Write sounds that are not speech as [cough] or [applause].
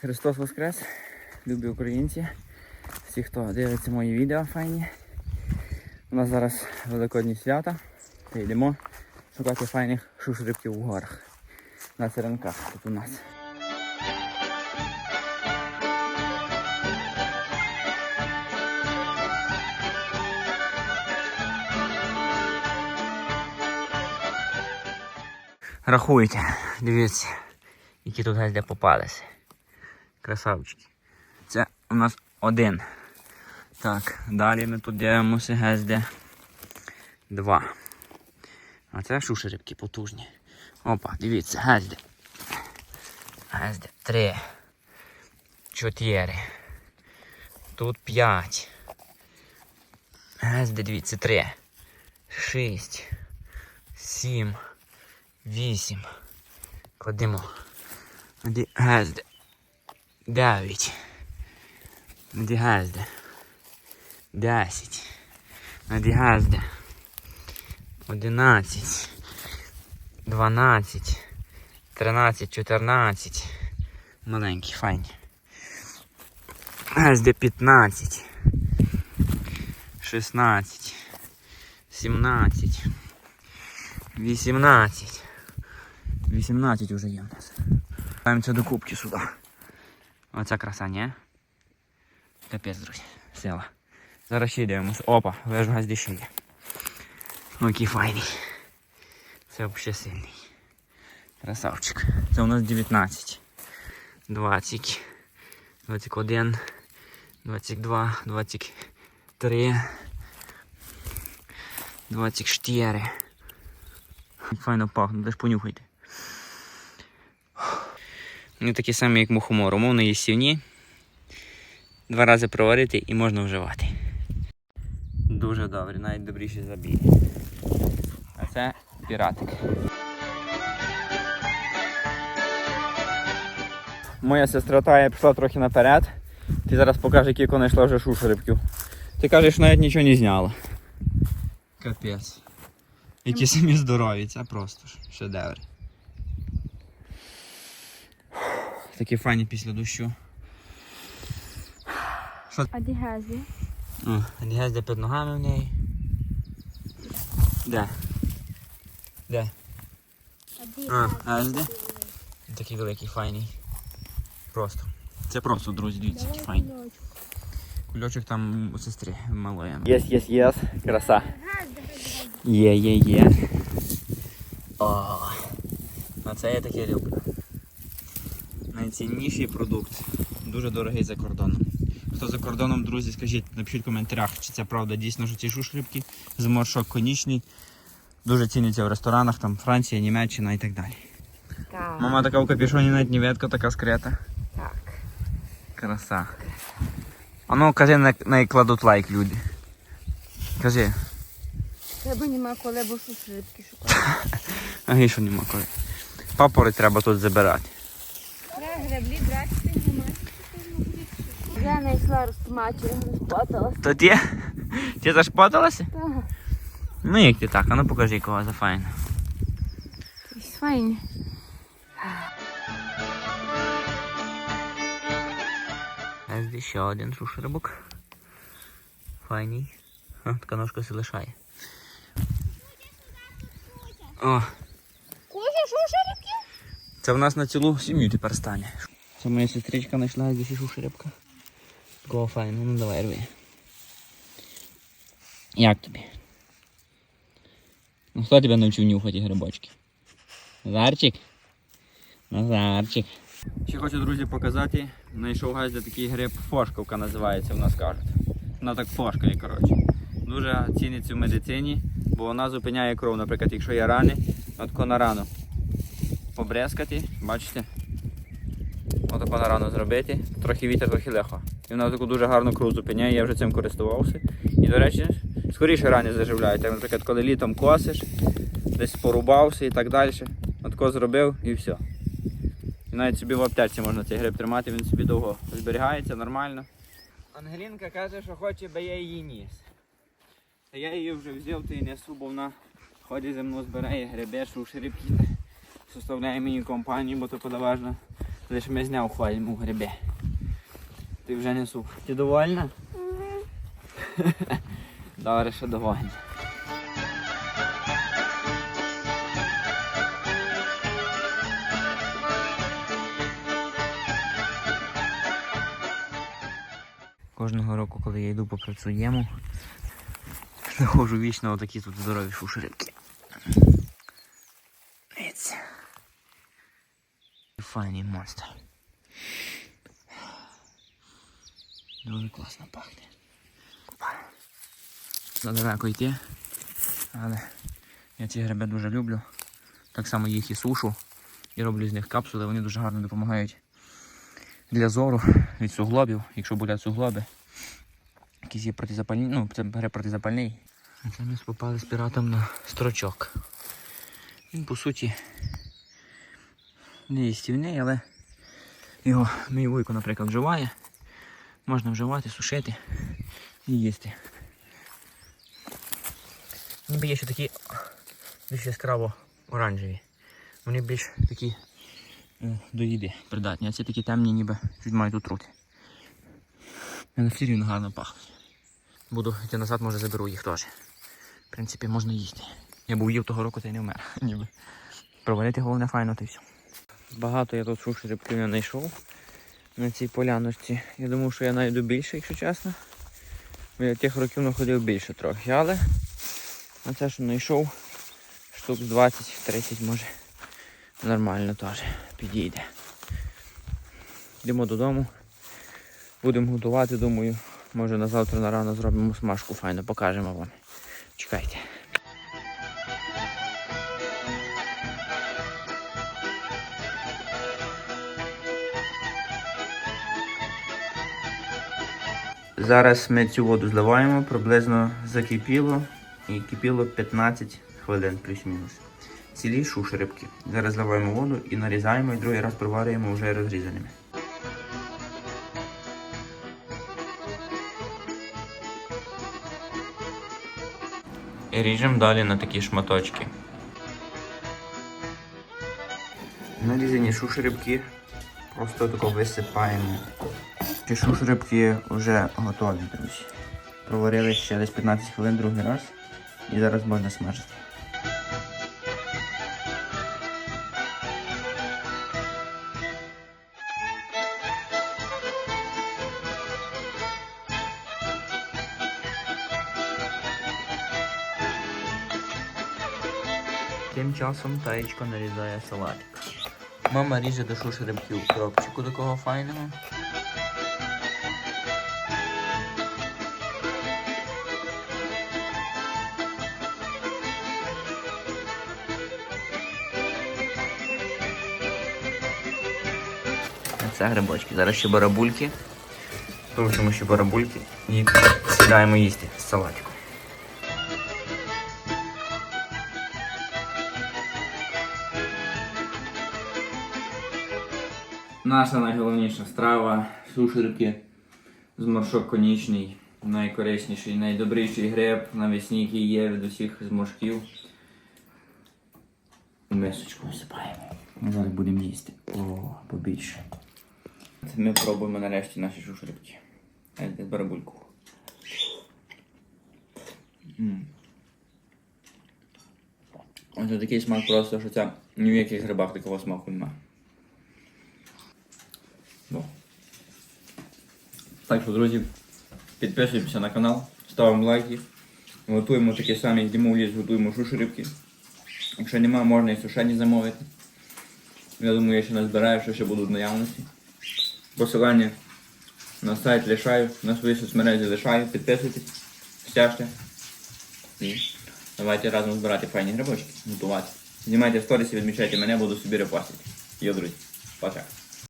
Христос Воскрес, любі українці, всі, хто дивиться мої відео файні. У нас зараз великодні свята. Та йдемо шукати файних шушрибків у горах. На церенках тут у нас. Рахуйте, дивіться, які тут гезде попалися. Красавчики. Це у нас один. Так, далі ми тут дивимося гезде. Два. А це шушерибки потужні. Опа, дивіться, гезде. Гезде. Три. Чотири. Тут п'ять. Гезде, дивіться, три. Шість. Сім. Вісім. Кладемо. Де гезде. Дев'ять. Де гезде. Десять. Де гезде. Одинадцять. Дванадцять. Тринадцять, чотирнадцять. Маленькі, файні. Гезде п'ятнадцять. Шістнадцять. Сімнадцять. Вісімнадцять. 18 вже є в нас. Ставимося до кубки сюди. Оця краса, ні? Капець, друзі. Сила. Зараз ще дивимося. Опа, вежу газді ще є. Ну, який файний. Це взагалі сильний. Красавчик. Це у нас 19. 20. 21. 22. 23. 24. Файно пахне, де ж понюхайте. Вони такі самі, як мухомор. Умовно є сівні. Два рази проварити і можна вживати. Дуже добре, навіть добріше за білі. А це піратик. Моя сестра Тая пішла трохи наперед. Ти зараз покажеш, які вона йшла вже шушерибків. Ти кажеш, що навіть нічого не зняла. Капець. Які самі здорові, це просто ж шедевр. Такі файні після дощу. А де гази? Під ногами в неї. Де? Де? А де Такий великий файний. Просто. Це просто, друзі, дивіться, який файний. Кульочок там у сестри малої. Єс, єс, єс. Краса. Є, є, є. О, а це я таке люблю. Найцінніший продукт. Дуже дорогий за кордоном. Хто за кордоном, друзі, скажіть, напишіть в коментарях, чи це правда дійсно, що ці шушрибки зморшок конічний. Дуже ціняться в ресторанах, там Франція, Німеччина і так далі. Так. Мама така в капюшоні, навіть неветка така скрита. Так. Краса. А ну кажи, на неї кладуть лайк люди. Кажи. Тебе нема коли, бо рибки шукати. [laughs] А гей, що нема коли. Папори треба тут забирати. Я греблі брати немає. Я знайшла розтмачу, розплаталась. То ти? Ти зашпоталася? Так. Ну як ти так? А ну покажи кого за файно. Файні. Ось де ще один шушербок. Файний. А, така ножка се лишає. О, Кузя, що це в нас на цілу сім'ю тепер стане. Це моя сестричка знайшла здесь шушеребка. Такого ну давай рви. Як тобі? Ну хто тебе навчив нюхати грибочки? Назарчик? Назарчик. Ще хочу, друзі, показати. Знайшов газді такий гриб фошковка називається, в нас кажуть. Вона так фошкає, коротше. Дуже ціниться в медицині, бо вона зупиняє кров. Наприклад, якщо є рани, отко на рану побрезкати, бачите? Отако на рану зробити, трохи вітер, трохи легко. І вона таку дуже гарну кров зупиняє, я вже цим користувався. І, до речі, скоріше рани заживляють. Наприклад, коли літом косиш, десь порубався і так далі. Отако зробив і все. І навіть собі в аптеці можна цей гриб тримати, він собі довго зберігається нормально. Ангелінка каже, що хоче, би я її ніс. Та я її вже взяв та й несу, бо вона ходить зі мною збирає гриби, шушерибки, составляє мені компанію, бо то подаважна Лиш ми зняв хваль у грибі. Ти вже не сух. Ти довольна? [laughs] Добре, що довольна. Кожного року, коли я йду попри цю знаходжу [laughs] вічно отакі тут здорові шушерики. Файний монстр. Дуже класно пахне. Задалеко йти. Але я ці гриби дуже люблю. Так само їх і сушу. І роблю з них капсули, вони дуже гарно допомагають для зору від суглобів, якщо болять суглоби. Якісь є протизапальні, ну, це гриб протизапальний. А Це ми попали з піратом на строчок. Він по суті не їстівний, але його мій вуйко, наприклад, вживає. Можна вживати, сушити і їсти. Ніби є ще такі більш яскраво оранжеві. Вони більш такі е, до їди придатні, а ці такі темні ніби чуть мають отрути. Але все рівно гарно пахнуть. Буду йти назад, може заберу їх теж. В принципі, можна їсти. Я був їв того року та й не вмер. [laughs] Ніби. Провалити головне файно та й все. Багато я тут суші рибків не знайшов на цій поляночці. Я думав, що я знайду більше, якщо чесно. Я тих років знаходив більше трохи, але на це, що знайшов, штук 20-30 може. Нормально теж підійде. Йдемо додому. Будемо готувати, думаю. Може на завтра на рано зробимо смажку файно, покажемо вам. Чекайте. Зараз ми цю воду зливаємо, приблизно закипіло і кипіло 15 хвилин плюс-мінус. Цілі шушерибки. Зараз зливаємо воду і нарізаємо, і другий раз проварюємо вже розрізаними. І ріжемо далі на такі шматочки. Нарізані шушерибки просто тако висипаємо. Ці шушерибки вже готові, друзі. Проварили ще десь 15 хвилин другий раз і зараз можна смажити. Тим часом таєчко нарізає салатик. Мама ріже до шушерибків в коробчику такого файного. Це грибочки. Зараз ще барабульки. Кручимо ще барабульки і сідаємо їсти з салатиком. Наша найголовніша страва сушерки з моршок конічний, найкорисніший, найдобріший гриб навесні, який є від усіх зморшків. Мисочку висипаємо. Ми зараз будемо їсти. О, побільше. Це ми пробуємо нарешті наші шушерки. Десь барабульку. Ось такий смак просто, що це ні в яких грибах такого смаку немає. Так що, друзі, підписуємося на канал, ставимо лайки. Готуємо такі самі, йдемо готуємо шушерибки. Якщо нема, можна і сушені замовити. Я думаю, я ще назбираю, що ще будуть наявності. Посилання на сайт лишаю, на свої соцмережі лишаю, підписуйтесь, стяжте. І давайте разом збирати файні грибочки, готувати. Знімайте сторіси, відмічайте мене, буду собі репостити. Йо, друзі, пока.